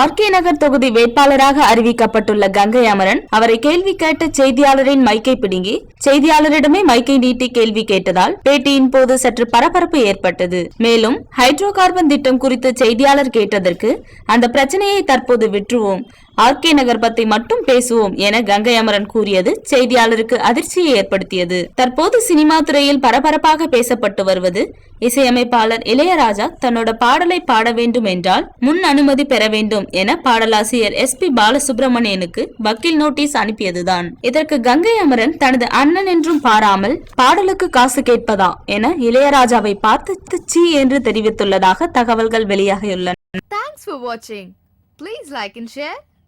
RK நகர் தொகுதி வேட்பாளராக அறிவிக்கப்பட்டுள்ள கங்கை அமரன் அவரை கேள்வி கேட்ட செய்தியாளரின் மைக்கை பிடுங்கி செய்தியாளரிடமே மைக்கை நீட்டி கேள்வி கேட்டதால் பேட்டியின் போது சற்று பரபரப்பு ஏற்பட்டது. மேலும் ஹைட்ரோ கார்பன் திட்டம் குறித்து செய்தியாளர் கேட்டதற்கு அந்த பிரச்சனையை தற்போது விட்டுருவோம். ஆர்கே நகர் பத்தி மட்டும் பேசுவோம் என கங்கை அமரன் கூறியது செய்தியாளருக்கு அதிர்ச்சியை ஏற்படுத்தியது. தற்போது சினிமா துறையில் பரபரப்பாக பேசப்பட்டு வருவது இசையமைப்பாளர் இளையராஜா தன்னோட பாடலை பாட வேண்டும் என்றால் முன் அனுமதி பெற வேண்டும் என பாடலாசிரியர் எஸ் பி பாலசுப்ரமணியனுக்கு வக்கீல் நோட்டீஸ் அனுப்பியதுதான். இதற்கு கங்கை அமரன் தனது அண்ணன் என்றும் பாராமல் பாடலுக்கு காசு கேட்பதா என இளையராஜாவை பார்த்து சி என்று தெரிவித்துள்ளதாக தகவல்கள் வெளியாகியுள்ளன. தேங்க்ஸ் ஃபார் வாட்சிங் please like and share